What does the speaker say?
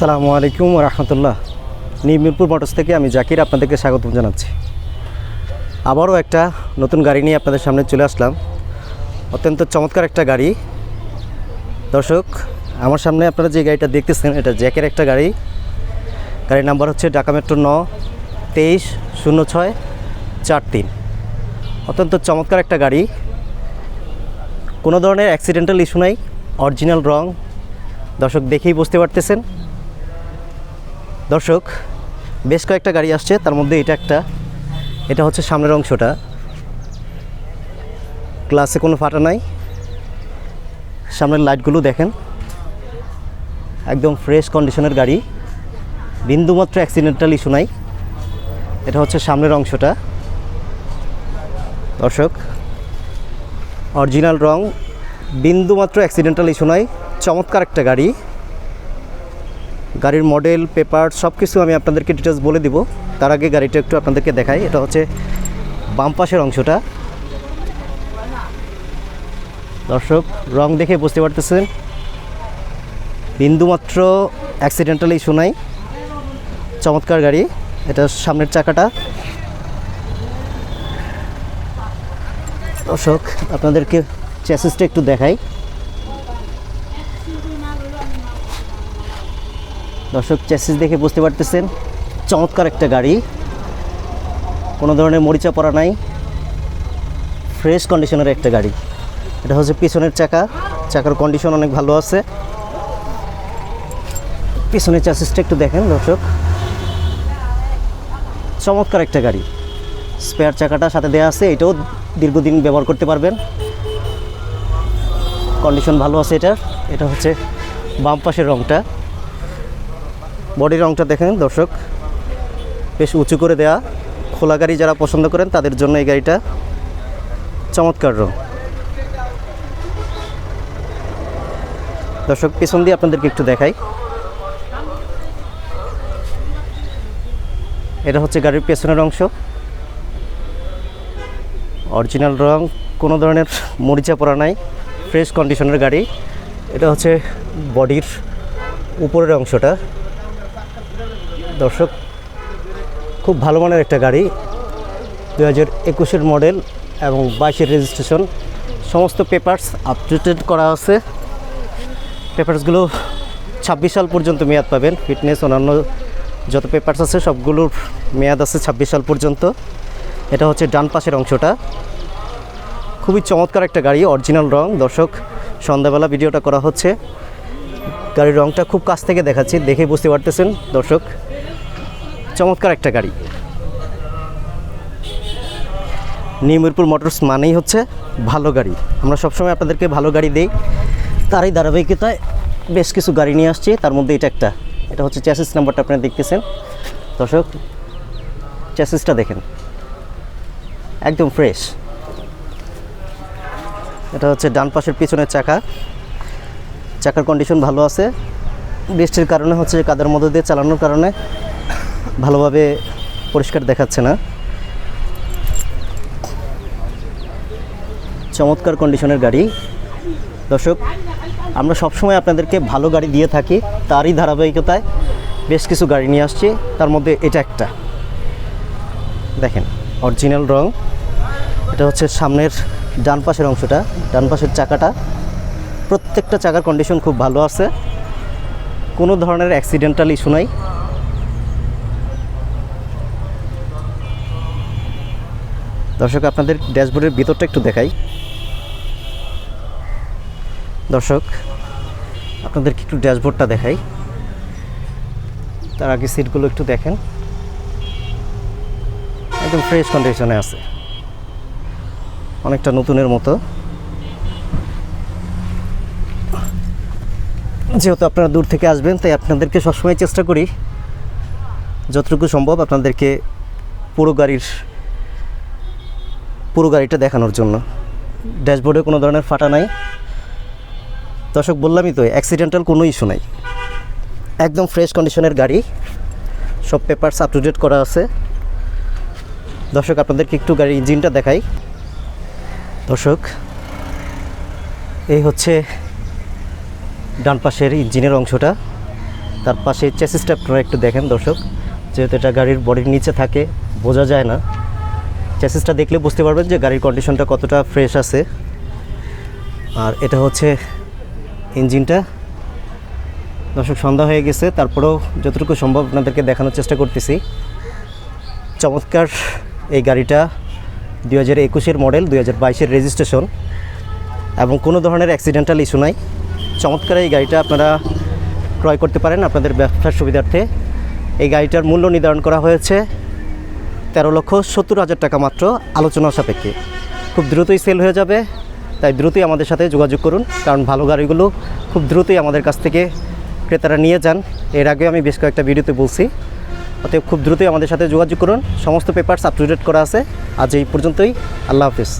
আসসালামু আলাইকুম রহমতুল্লাহ। নিমিরপুর মোটরস থেকে আমি জাকির আপনাদেরকে স্বাগত জানাচ্ছি। আবারও একটা নতুন গাড়ি নিয়ে আপনাদের সামনে চলে আসলাম। অত্যন্ত চমৎকার একটা গাড়ি। দর্শক, আমার সামনে আপনারা যে গাড়িটা দেখতেছেন, এটা জ্যাকের একটা গাড়ি। গাড়ির নাম্বার হচ্ছে ঢাকা মেট্রো ন তেইশ শূন্য ছয় চার তিন। অত্যন্ত চমৎকার একটা গাড়ি। কোনো ধরনের অ্যাক্সিডেন্টাল ইস্যু নাই অরিজিনাল রং। দর্শক দেখেই বুঝতে পারতেছেন। দর্শক, বেশ কয়েকটা গাড়ি আসছে, তার মধ্যে এটা একটা। এটা হচ্ছে সামনের অংশটা। ক্লাসে কোনো ফাটা নাই। সামনের লাইটগুলো দেখেন। একদম ফ্রেশ কন্ডিশনের গাড়ি। বিন্দুমাত্র অ্যাক্সিডেন্টাল ইস্যু নাই। এটা হচ্ছে সামনের অংশটা। দর্শক, অরিজিনাল রং, বিন্দুমাত্র অ্যাক্সিডেন্টাল ইস্যু নাই। চমৎকার একটা গাড়ি। গাড়ির মডেল পেপার সব কিছু আমি আপনাদেরকে ডিটেলস বলে দিব। তার আগে গাড়িটা একটু আপনাদেরকে দেখাই। এটা হচ্ছে বাম পাশের অংশটা। দর্শক, রং দেখে বুঝতে পারতেছেন। বিন্দুমাত্র অ্যাক্সিডেন্টাল নাই। চমৎকার গাড়ি। এটা সামনের চাকাটা। দর্শক, আপনাদেরকে চ্যাসিসটা একটু দেখাই। দর্শক চ্যাসিস দেখে বুঝতে পারতেছেন, চমৎকার একটা গাড়ি। কোনো ধরনের মরিচা পড়া নাই ফ্রেশ কন্ডিশনের একটা গাড়ি। এটা হচ্ছে পিছনের চাকা, চাকার কন্ডিশন অনেক ভালো আছে। পিছনের চ্যাসিসটা একটু দেখেন দর্শক। চমৎকার একটা গাড়ি। স্পেয়ার চাকাটা সাথে দেওয়া আছে, এটাও দীর্ঘদিন ব্যবহার করতে পারবেন। কন্ডিশন ভালো আছে এটার। এটা হচ্ছে বাম পাশের রংটা। বডির রংটা দেখেন দর্শক। বেশ উঁচু করে দেয়া। খোলা গাড়ি যারা পছন্দ করেন, তাদের জন্য এই গাড়িটা চমৎকার রং। দর্শক, পেছন দিয়ে আপনাদেরকে একটু দেখাই। এটা হচ্ছে গাড়ির পেছনের অংশ। অরিজিনাল রং, কোনো ধরনের মরিচা পড়া নাই। ফ্রেশ কন্ডিশনের গাড়ি। এটা হচ্ছে বডির উপরের অংশটা। দর্শক, খুব ভালো মানের একটা গাড়ি দু হাজার একুশের মডেল এবং বাইশের রেজিস্ট্রেশন, সমস্ত পেপারস আপডেটেড করা আছে। পেপারসগুলো ছাব্বিশ সাল পর্যন্ত মেয়াদ পাবেন, ফিটনেস, অন্যান্য যত পেপারস আছে, সবগুলোর মেয়াদ আছে ছাব্বিশ সাল পর্যন্ত। এটা হচ্ছে ডান পাশের অংশটা। খুবই চমৎকার একটা গাড়ি অরিজিনাল রং। দর্শক, সন্ধ্যাবেলা ভিডিওটা করা হচ্ছে। গাড়ির রংটা খুব কাছ থেকে দেখাচ্ছি, দেখে বুঝতে পারতেছেন দর্শক। চমৎকার একটা গাড়ি। নিয়মিরপুর মোটরস মানেই হচ্ছে ভালো গাড়ি। আমরা সবসময় আপনাদেরকে ভালো গাড়ি দেই। তারই ধারাবাহিকতায় বেশ কিছু গাড়ি নিয়ে আসছি। তার মধ্যে এটা একটা। এটা হচ্ছে চ্যাসিস নাম্বারটা আপনারা দেখতেছেন। দর্শক চ্যাসিসটা দেখেন। একদম ফ্রেশ এটা হচ্ছে ডান পাশের পিছনের চাকা। চাকার কন্ডিশন ভালো আছে। বৃষ্টির কারণে হচ্ছে কাদার মধ্যে দিয়ে চালানোর কারণে ভালোভাবে পরিষ্কার দেখাচ্ছে না। চমৎকার কন্ডিশনের গাড়ি। দর্শক, আমরা সবসময় আপনাদেরকে ভালো গাড়ি দিয়ে থাকি, তারই ধারাবাহিকতায় বেশ কিছু গাড়ি নিয়ে আসছি, তার মধ্যে এটা একটা। দেখেন অরিজিনাল রং। এটা হচ্ছে সামনের ডান পাশের অংশটা, ডান পাশের চাকাটা। প্রত্যেকটা চাকার কন্ডিশন খুব ভালো আছে। কোনো ধরনের অ্যাক্সিডেন্টাল ইস্যু নাই। দর্শক, আপনাদের ড্যাশবোর্ডের ভিতরটা একটু দেখাই। দর্শক, আপনাদেরকে একটু ড্যাশবোর্ডটা দেখাই। তার আগে সিটগুলো একটু দেখেন। একদম ফ্রেশ কন্ডিশনে আছে। অনেকটা নতুনের মতো। যেহেতু আপনারা দূর থেকে আসবেন, তাই আপনাদেরকে সবসময় চেষ্টা করি, যতটুকু সম্ভব আপনাদেরকে পুরো গাড়ির পুরো গাড়িটা দেখানোর জন্য। ড্যাশবোর্ডে কোনো ধরনের ফাটা নাই। দর্শক, বললামই তো অ্যাক্সিডেন্টাল কোনো ইস্যু নাই। একদম ফ্রেশ কন্ডিশনের গাড়ি। সব পেপারস আপ টু ডেট করা আছে। দর্শক, আপনাদেরকে একটু গাড়ির ইঞ্জিনটা দেখাই। দর্শক, এই হচ্ছে ডান পাশের ইঞ্জিনের অংশটা। তার পাশে চেসিসটা আপনারা একটু দেখেন দর্শক। যেহেতু এটা গাড়ির বডির নিচে থাকে, বোঝা যায় না। চেসিসটা দেখলে বুঝতে পারবেন যে গাড়ির কন্ডিশনটা কতটা ফ্রেশ আছে। আর এটা হচ্ছে ইঞ্জিনটা দর্শক, সন্ধ্যা হয়ে গেছে, তারপরেও যতটুকু সম্ভব আপনাদেরকে দেখানোর চেষ্টা করতেছি। চমৎকার এই গাড়িটা দুই হাজার একুশের মডেল দুই হাজার বাইশের রেজিস্ট্রেশন এবং কোনো ধরনের অ্যাক্সিডেন্টাল ইস্যু নাই। চমৎকার এই গাড়িটা আপনারা ক্রয় করতে পারেন আপনাদের ব্যবসার সুবিধার্থে। এই গাড়িটার মূল্য নির্ধারণ করা হয়েছে তেরো লক্ষ সত্তর হাজার টাকা মাত্র আলোচনা সাপেক্ষে। খুব দ্রুতই সেল হয়ে যাবে, তাই দ্রুতই আমাদের সাথে যোগাযোগ করুন, কারণ ভালো গাড়িগুলো খুব দ্রুতই আমাদের কাছ থেকে ক্রেতারা নিয়ে যান। এর আগে আমি বেশ কয়েকটা ভিডিওতে বলছি, অতএব খুব দ্রুতই আমাদের সাথে যোগাযোগ করুন। সমস্ত পেপারস আপ টু ডেট করা আছে। আজ এই পর্যন্তই, আল্লাহ হাফিজ।